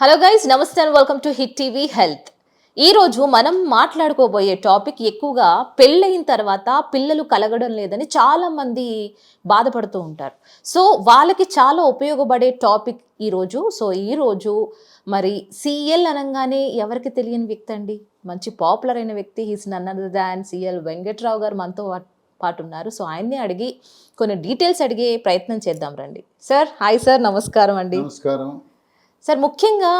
Hello guys నమస్తే and welcome to Hit TV Health ఈ రోజు మనం మాట్లాడుకోబోయే టాపిక్ ఎక్కువగా పెళ్ళయిన తర్వాత పిల్లలు కలగడం లేదని చాలా మంది బాధపడుతూ ఉంటారు. సో వాళ్ళకి చాలా ఉపయోగపడే టాపిక్ ఈ రోజు. సో ఈ రోజు మరి సిఎల్ అనగానే ఎవరికి తెలియని వ్యక్తి అండి? మంచి పాపులర్ అయిన వ్యక్తి he's none other than C Venkatrao గారు మనతో పాటు ఉన్నారు. సో ఆయన్ని అడిగి కొన్ని డీటెయిల్స్ అడిగే ప్రయత్నం చేద్దాం రండి. సార్ హాయ్ సార్ నమస్కారం అండి. నమస్కారం. సార్ ముఖ్యంగా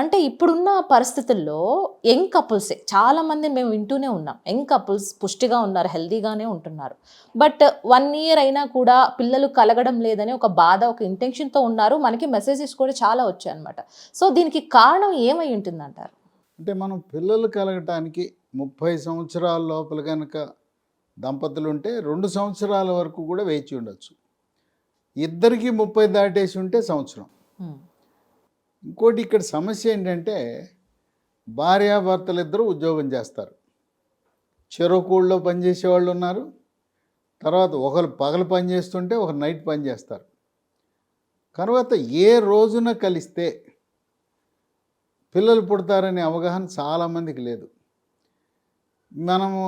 అంటే ఇప్పుడున్న పరిస్థితుల్లో యంగ్ కపుల్సే చాలా మంది మేము వింటూనే ఉన్నాం. యంగ్ కపుల్స్ పుష్టిగా ఉన్నారు హెల్దీగానే ఉంటున్నారు. బట్ వన్ ఇయర్ అయినా కూడా పిల్లలు కలగడం లేదని ఒక బాధ ఒక ఇంటెన్షన్తో ఉన్నారు. మనకి మెసేజెస్ కూడా చాలా వచ్చాయి అనమాట సో దీనికి కారణం ఏమై ఉంటుందంటారు? అంటే మనం పిల్లలు కలగటానికి ముప్పై సంవత్సరాల లోపల కనుక దంపతులు ఉంటే రెండు సంవత్సరాల వరకు కూడా వేచి ఉండొచ్చు. ఇద్దరికి ముప్పై దాటేసి ఉంటే సంవత్సరం. ఇంకోటి ఇక్కడ సమస్య ఏంటంటే భార్యాభర్తలు ఇద్దరు ఉద్యోగం చేస్తారు. చెరుకూళ్ళలో పనిచేసే వాళ్ళు ఉన్నారు. తర్వాత ఒకరు పగలు పని చేస్తుంటే ఒకరు నైట్ పని చేస్తారు. తర్వాత ఏ రోజున కలిస్తే పిల్లలు పుడతారనే అవగాహన చాలామందికి లేదు. మనము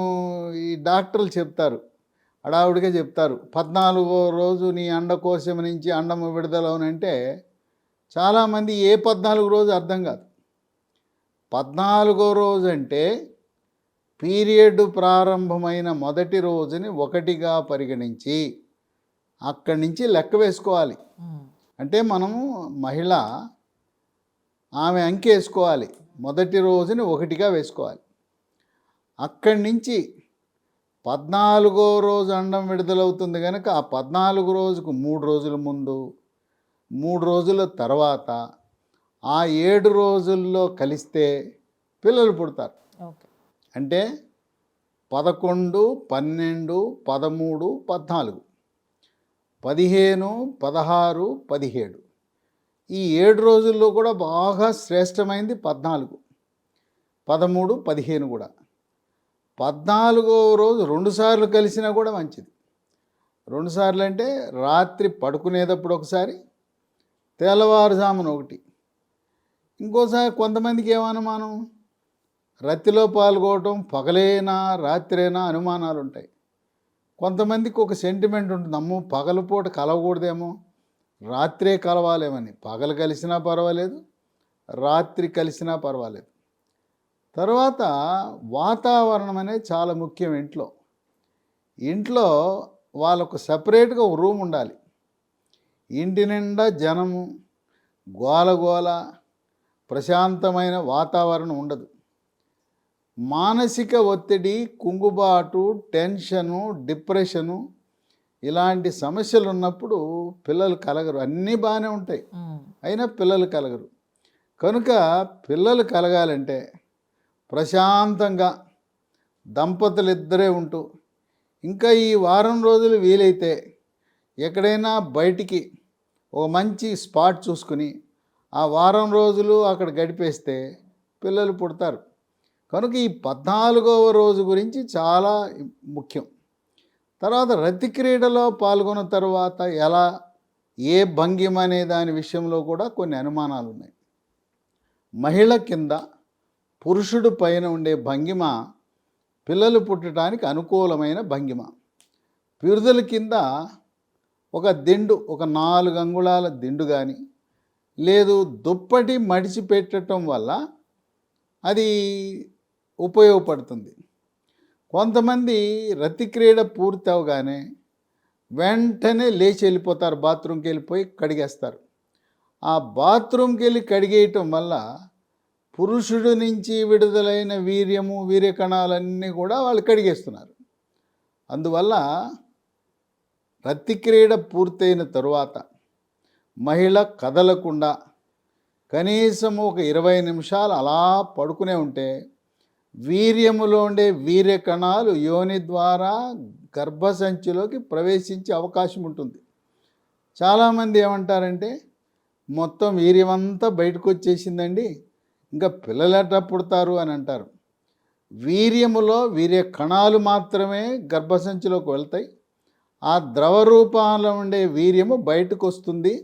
ఈ డాక్టర్లు చెప్తారు. అడావుడిగా చెప్తారు. పద్నాలుగో రోజు నీ అండకోశం నుంచి అండము విడుదలవునంటే చాలామంది ఏ పద్నాలుగు రోజు అర్థం కాదు. పద్నాలుగో రోజు అంటే పీరియడ్ ప్రారంభమైన మొదటి రోజుని ఒకటిగా పరిగణించి అక్కడి నుంచి లెక్క వేసుకోవాలి. అంటే మనము మహిళ ఆమె అంకె వేసుకోవాలి. మొదటి రోజుని ఒకటిగా వేసుకోవాలి. అక్కడి నుంచి పద్నాలుగో రోజు అండం విడుదలవుతుంది కనుక ఆ పద్నాలుగు రోజుకు మూడు రోజుల ముందు మూడు రోజుల తర్వాత ఆ ఏడు రోజుల్లో కలిస్తే పిల్లలు పుడతారు. అంటే పదకొండు పన్నెండు పదమూడు పద్నాలుగు పదిహేను పదహారు పదిహేడు. ఈ ఏడు రోజుల్లో కూడా బాగా శ్రేష్టమైంది పద్నాలుగు పదమూడు పదిహేను కూడా. పద్నాలుగో రోజు రెండుసార్లు కలిసినా కూడా మంచిది. రెండుసార్లు అంటే రాత్రి పడుకునేటప్పుడు ఒకసారి తెల్లవారుజామున ఒకటి ఇంకోసారి కొంతమందికి ఏమనుమానం? రత్తిలో పాల్గొనటం పగలేనా రాత్రేనా అనుమానాలు ఉంటాయి కొంతమందికి ఒక సెంటిమెంట్ ఉంటుంది అమ్మో పగలపూట కలవకూడదేమో రాత్రే కలవాలేమని. పగలు కలిసినా పర్వాలేదు రాత్రి కలిసినా పర్వాలేదు. తర్వాత వాతావరణం అనేది చాలా ముఖ్యం ఇంట్లో. ఇంట్లో వాళ్ళకు సపరేట్గా ఒక రూమ్ ఉండాలి. ఇంటి నిండా జనము గోల గోల ప్రశాంతమైన వాతావరణం ఉండదు. మానసిక ఒత్తిడి కుంగుబాటు టెన్షను డిప్రెషను ఇలాంటి సమస్యలు ఉన్నప్పుడు పిల్లలు కలగరు. అన్నీ బాగానే ఉంటాయి. అయినా పిల్లలు కలగరు. కనుక పిల్లలు కలగాలంటే ప్రశాంతంగా దంపతులు ఇద్దరే ఉంటూ ఇంకా ఈ వారం రోజులు వీలైతే ఎక్కడైనా బయటికి ఒక మంచి స్పాట్ చూసుకుని ఆ వారం రోజులు అక్కడ గడిపేస్తే పిల్లలు పుడతారు. కనుక ఈ పద్నాలుగవ రోజు గురించి చాలా ముఖ్యం. తర్వాత రతి క్రీడలో పాల్గొన్న తర్వాత ఎలా ఏ భంగిమ అనే దాని విషయంలో కూడా కొన్ని అనుమానాలు ఉన్నాయి. మహిళ కింద పురుషుడు పైన ఉండే భంగిమ పిల్లలు పుట్టడానికి అనుకూలమైన భంగిమ. పిరుదల కింద ఒక దిండు ఒక నాలుగు అంగుళాల దిండు కానీ లేదు దుప్పటి మడిచి పెట్టడం వల్ల అది ఉపయోగపడుతుంది. కొంతమంది రతి క్రీడ పూర్తి అవగానే వెంటనే లేచి వెళ్ళిపోతారు బాత్రూమ్కి వెళ్ళిపోయి కడిగేస్తారు. ఆ బాత్రూమ్కి వెళ్ళి కడిగేయటం వల్ల పురుషుడు నుంచి విడుదలైన వీర్యము వీర్యకణాలన్నీ కూడా వాళ్ళు కడిగేస్తున్నారు. అందువల్ల రతిక్రీడ పూర్తయిన తరువాత మహిళ కదలకుండా కనీసం ఒక ఇరవై నిమిషాలు అలా పడుకునే ఉంటే వీర్యములో ఉండే వీర్య కణాలు యోని ద్వారా గర్భసంచిలోకి ప్రవేశించే అవకాశం ఉంటుంది. చాలామంది ఏమంటారంటే మొత్తం వీర్యమంతా బయటకు వచ్చేసిందండి ఇంకా పిల్లలట పుడతారు? అని అంటారు. వీర్యములో వీర్య కణాలు మాత్రమే గర్భసంచిలోకి వెళ్తాయి. ఆ ద్రవరూపంలో ఉండే వీర్యము బయటకు వస్తుంది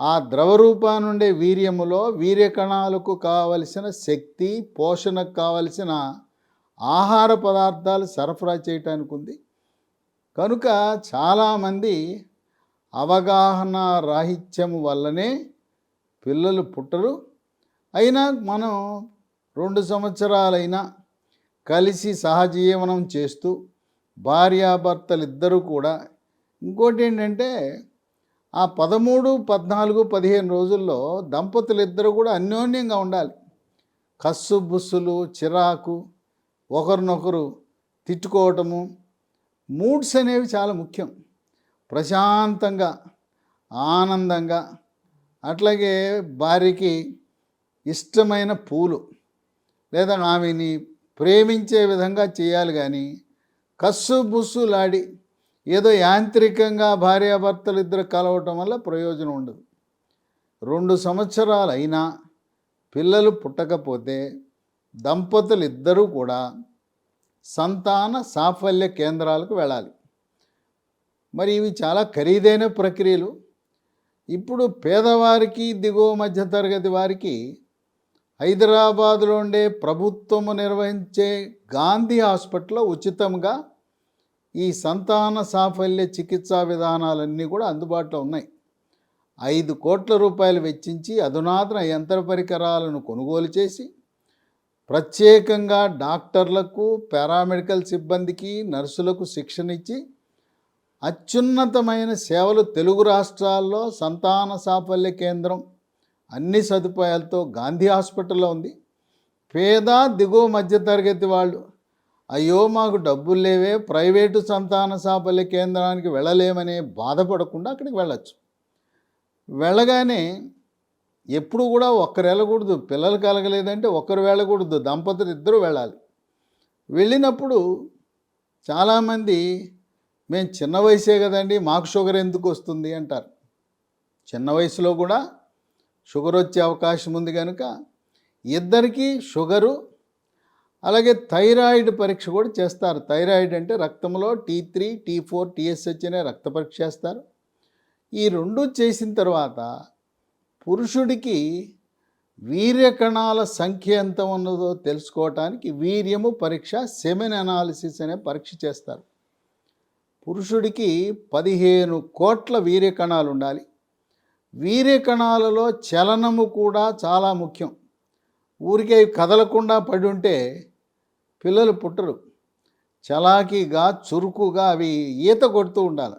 ఆ ద్రవరూపానుండే వీర్యములో వీర్యకణాలకు కావలసిన శక్తి పోషణకు కావలసిన ఆహార పదార్థాలు సరఫరా చేయటానికి ఉంది కనుక చాలామంది అవగాహన రాహిత్యం వల్లనే పిల్లలు పుట్టరు. అయినా మనం రెండు సంవత్సరాలైనా కలిసి సహజీవనం చేస్తూ భార్యాభర్తలు ఇద్దరూ కూడా. ఇంకోటి ఏంటంటే ఆ పదమూడు పద్నాలుగు పదిహేను రోజుల్లో దంపతులు ఇద్దరు కూడా అన్యోన్యంగా ఉండాలి. కస్సు బుస్సులు చిరాకు ఒకరినొకరు తిట్టుకోవటము మూడ్స్ అనేవి చాలా ముఖ్యం. ప్రశాంతంగా ఆనందంగా అట్లాగే భార్యకి ఇష్టమైన పూలు లేదా ఆమెని ప్రేమించే విధంగా చేయాలి కానీ కస్సు బుస్సులాడి ఏదో యాంత్రికంగా భార్యాభర్తలు ఇద్దరు కలవటం వల్ల ప్రయోజనం ఉండదు. రెండు సంవత్సరాలు అయినా పిల్లలు పుట్టకపోతే దంపతులు ఇద్దరూ కూడా సంతాన సాఫల్య కేంద్రాలకు వెళ్ళాలి. మరి ఇవి చాలా ఖరీదైన ప్రక్రియలు. ఇప్పుడు పేదవారికి దిగువ మధ్యతరగతి వారికి హైదరాబాద్లో ఉండే ప్రభుత్వము నిర్వహించే గాంధీ హాస్పిటల్లో ఉచితంగా ఈ సంతాన సాఫల్య చికిత్సా విధానాలన్నీ కూడా అందుబాటులో ఉన్నాయి. ఐదు కోట్ల రూపాయలు వెచ్చించి అధునాతన యంత్ర పరికరాలను కొనుగోలు చేసి ప్రత్యేకంగా డాక్టర్లకు పారామెడికల్ సిబ్బందికి నర్సులకు శిక్షణ ఇచ్చి అత్యున్నతమైన సేవలు తెలుగు రాష్ట్రాల్లో సంతాన సాఫల్య కేంద్రం అన్ని సదుపాయాలతో గాంధీ హాస్పిటల్లో ఉంది. పేద దిగువ మధ్యతరగతి వాళ్ళు అయ్యో మాకు డబ్బులు లేవే ప్రైవేటు సంతాన సాఫల్య కేంద్రానికి వెళ్ళలేమనే బాధపడకుండా అక్కడికి వెళ్ళచ్చు. వెళ్ళగానే ఎప్పుడు కూడా ఒక్కరు వెళ్ళకూడదు పిల్లలు కలగలేదంటే ఒక్కరు వెళ్ళకూడదు దంపతులు ఇద్దరు వెళ్ళాలి. వెళ్ళినప్పుడు చాలామంది మేము చిన్న వయసే కదండి మాకు షుగర్ ఎందుకు వస్తుంది? అంటారు. చిన్న వయసులో కూడా షుగర్ వచ్చే అవకాశం ఉంది కనుక ఇద్దరికీ షుగరు అలాగే థైరాయిడ్ పరీక్ష కూడా చేస్తారు. థైరాయిడ్ అంటే రక్తంలో T three T four TSH అనే రక్త పరీక్ష చేస్తారు. ఈ రెండు చేసిన తర్వాత పురుషుడికి వీర్యకణాల సంఖ్య ఎంత ఉన్నదో తెలుసుకోవటానికి వీర్యము పరీక్ష సెమెన్ అనాలిసిస్ అనే పరీక్ష చేస్తారు. పురుషుడికి పదిహేను కోట్ల వీర్యకణాలు ఉండాలి. వీర్యకణాలలో చలనము కూడా చాలా ముఖ్యం. ఊరికే కదలకుండా పడి ఉంటే పిల్లలు పుట్టరు. చలాకీగా చురుకుగా అవి ఈత కొడుతూ ఉండాలి.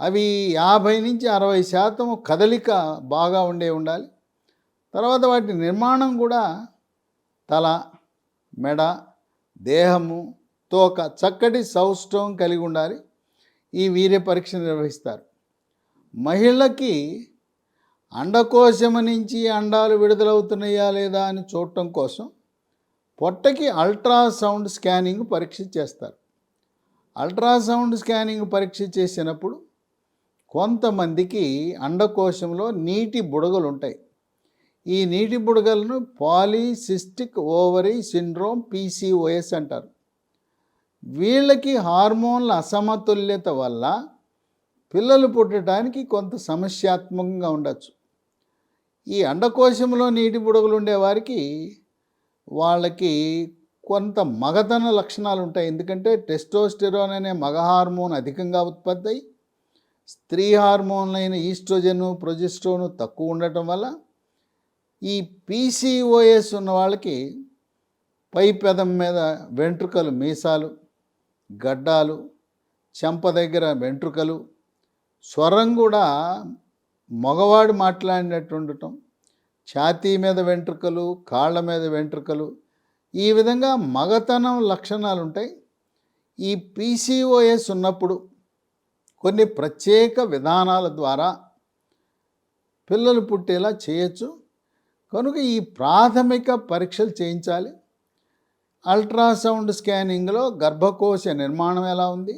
అవి యాభై నుంచి అరవై శాతం కదలిక బాగా ఉండే ఉండాలి. తర్వాత వాటి నిర్మాణం కూడా తల మెడ దేహము తోక చక్కటి సౌష్ఠవం కలిగి ఉండాలి. ఈ వీర్య పరీక్ష నిర్వహిస్తారు. మహిళకి అండకోశము నుంచి అండాలు విడుదలవుతున్నాయా లేదా అని చూడటం కోసం పొట్టకి అల్ట్రాసౌండ్ స్కానింగ్ పరీక్ష చేస్తారు. అల్ట్రాసౌండ్ స్కానింగ్ పరీక్ష చేసినప్పుడు కొంతమందికి అండకోశంలో నీటి బుడగలు ఉంటాయి. ఈ నీటి బుడగలను పాలీసిస్టిక్ ఓవరీ సిండ్రోమ్ పీసీఓఎస్ అంటారు. వీళ్ళకి హార్మోన్ల అసమతుల్యత వల్ల పిల్లలు పుట్టడానికి కొంత సమస్యాత్మకంగా ఉండొచ్చు. ఈ అండకోశంలో నీటి బుడగలు ఉండేవారికి వాళ్ళకి కొంత మగతన లక్షణాలు ఉంటాయి. ఎందుకంటే టెస్టోస్టెరోన్ అనే మగ హార్మోన్ అధికంగా ఉత్పత్తి అయి స్త్రీ హార్మోన్లైన ఈస్ట్రోజను ప్రొజెస్ట్రోను తక్కువ ఉండటం వల్ల ఈ పీసీఓఎస్ ఉన్న వాళ్ళకి పై పెదం మీద వెంట్రుకలు మీసాలు గడ్డాలు చెంప దగ్గర వెంట్రుకలు స్వరం కూడా మగవాడు మాట్లాడినట్టు ఉండటం ఛాతీ మీద వెంట్రుకలు కాళ్ళ మీద వెంట్రుకలు ఈ విధంగా మగతనం లక్షణాలు ఉంటాయి ఈ పీసీఓఎస్ ఉన్నప్పుడు కొన్ని ప్రత్యేక విధానాల ద్వారా పిల్లలు పుట్టేలా చేయొచ్చు. కనుక ఈ ప్రాథమిక పరీక్షలు చేయించాలి. అల్ట్రాసౌండ్ స్కానింగ్లో గర్భకోశ నిర్మాణం ఎలా ఉంది?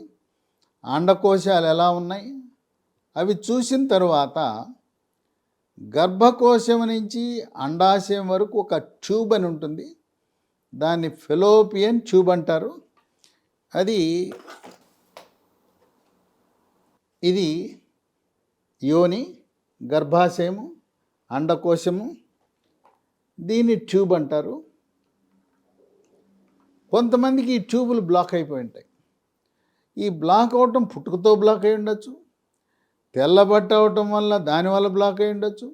అండకోశాలు ఎలా ఉన్నాయి? అవి చూసిన తర్వాత గర్భకోశం నుంచి అండాశయం వరకు ఒక ట్యూబ్ అని ఉంటుంది. దాన్ని ఫెలోపియన్ ట్యూబ్ అంటారు. అది ఇది యోని గర్భాశయము అండకోశము దీన్ని ట్యూబ్ అంటారు. కొంతమందికి ఈ ట్యూబులు బ్లాక్ అయిపోయి ఉంటాయి. ఈ బ్లాక్ అవటం పుట్టుకతో బ్లాక్ అయి ఉండొచ్చు. తెల్లబట్ట అవటం వల్ల దానివల్ల బ్లాక్ అయి ఉండొచ్చు.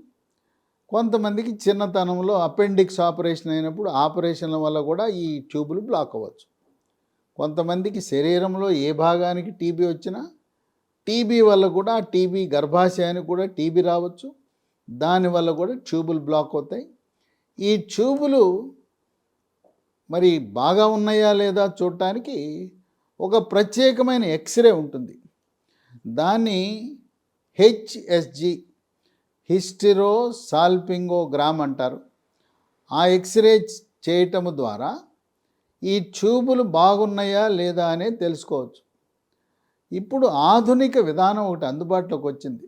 కొంతమందికి చిన్నతనంలో అపెండిక్స్ ఆపరేషన్ అయినప్పుడు ఆపరేషన్ల వల్ల కూడా ఈ ట్యూబులు బ్లాక్ అవ్వచ్చు. కొంతమందికి శరీరంలో ఏ భాగానికి టీబీ వచ్చినా టీబీ వల్ల కూడా టీబీ గర్భాశయానికి కూడా టీబీ రావచ్చు. దానివల్ల కూడా ట్యూబులు బ్లాక్ అవుతాయి. ఈ ట్యూబులు మరి బాగా ఉన్నాయా లేదా చూడటానికి ఒక ప్రత్యేకమైన ఎక్స్రే ఉంటుంది. దాన్ని హెచ్ఎస్జి హిస్టిరో సాల్పింగోగ్రామ్ అంటారు. ఆ ఎక్స్రే చేయటము ద్వారా ఈ ట్యూబులు బాగున్నాయా లేదా అనేది తెలుసుకోవచ్చు. ఇప్పుడు ఆధునిక విధానం ఒకటి అందుబాటులోకి వచ్చింది.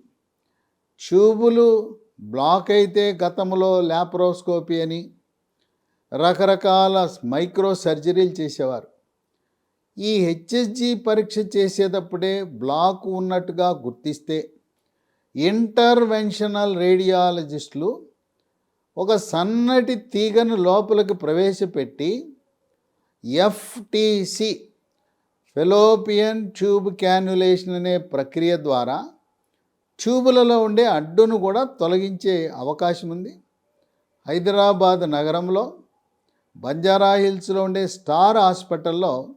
ట్యూబులు బ్లాక్ అయితే గతంలో ల్యాప్రోస్కోపీ అని రకరకాల మైక్రో సర్జరీలు చేసేవారు. ఈ హెచ్ఎస్జి పరీక్ష చేసేటప్పుడే బ్లాక్ ఉన్నట్టుగా గుర్తిస్తే ఇంటర్వెన్షనల్ రేడియాలజిస్టులు ఒక సన్నటి తీగను లోపలికి ప్రవేశపెట్టి ఎఫ్టిసి ఫెలోపియన్ ట్యూబ్ క్యాన్యులేషన్ అనే ప్రక్రియ ద్వారా ట్యూబులలో ఉండే అడ్డును కూడా తొలగించే అవకాశం ఉంది. హైదరాబాద్ నగరంలో బంజారా హిల్స్లో ఉండే స్టార్ హాస్పిటల్లో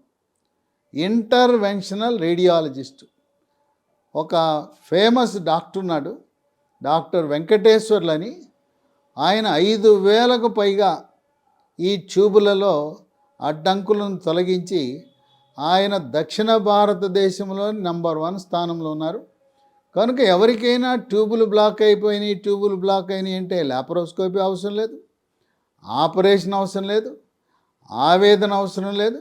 ఇంటర్వెన్షనల్ రేడియాలజిస్టు ఒక ఫేమస్ డాక్టర్ ఉన్నాడు డాక్టర్ వెంకటేశ్వర్లని. ఆయన ఐదు వేలకు పైగా ఈ ట్యూబులలో అడ్డంకులను తొలగించి ఆయన దక్షిణ భారతదేశంలో నంబర్ వన్ స్థానంలో ఉన్నారు. కనుక ఎవరికైనా ట్యూబులు బ్లాక్ అయిపోయినాయి ట్యూబులు బ్లాక్ అయినాయి అంటే లాప్రోస్కోపీ అవసరం లేదు ఆపరేషన్ అవసరం లేదు ఆవేదన అవసరం లేదు.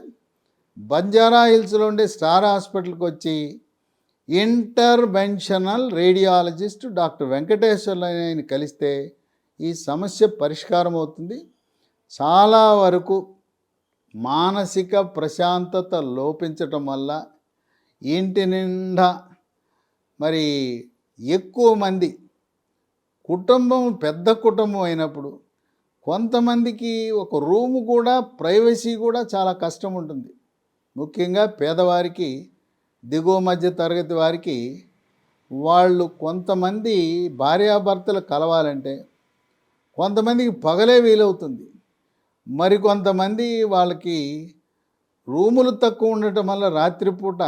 బంజారా హిల్స్లో ఉండే స్టార్ హాస్పిటల్కి వచ్చి ఇంటర్వెన్షనల్ రేడియాలజిస్ట్ డాక్టర్ వెంకటేశ్వర్లు కలిస్తే ఈ సమస్య పరిష్కారం అవుతుంది చాలా వరకు మానసిక ప్రశాంతత లోపించటం వల్ల ఇంటి నిండా మరి ఎక్కువ మంది కుటుంబం పెద్ద కుటుంబం అయినప్పుడు కొంతమందికి ఒక రూము కూడా ప్రైవసీ కూడా చాలా కష్టం ఉంటుంది. ముఖ్యంగా పేదవారికి దిగువ మధ్య తరగతి వారికి వాళ్ళు కొంతమంది భార్యాభర్తలు కలవాలంటే కొంతమందికి పగలే వీలవుతుంది. మరికొంతమంది వాళ్ళకి రూములు తక్కువ ఉండటం వల్ల రాత్రిపూట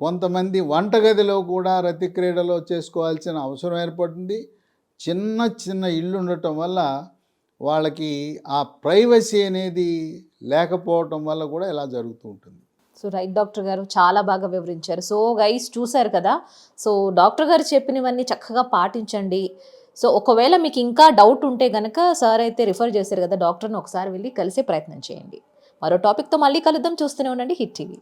కొంతమంది వంటగదిలో కూడా రతి క్రీడలో చేసుకోవాల్సిన అవసరం ఏర్పడుతుంది. చిన్న చిన్న ఇల్లు ఉండటం వల్ల వాళ్ళకి ఆ ప్రైవసీ అనేది లేకపోవటం వల్ల కూడా ఇలా జరుగుతూ ఉంటుంది. సో రైట్ డాక్టర్ గారు చాలా బాగా వివరించారు. సో గైస్ చూశారు కదా? సో డాక్టర్ గారు చెప్పినవన్నీ చక్కగా పాటించండి. సో ఒకవేళ మీకు ఇంకా డౌట్ ఉంటే కనుక సార్ అయితే రిఫర్ చేశారు కదా డాక్టర్ని ఒకసారి వెళ్ళి కలిసే ప్రయత్నం చేయండి. మరో టాపిక్తో మళ్ళీ కలుద్దాం. చూస్తూనే ఉండండి హిట్ టీవీ.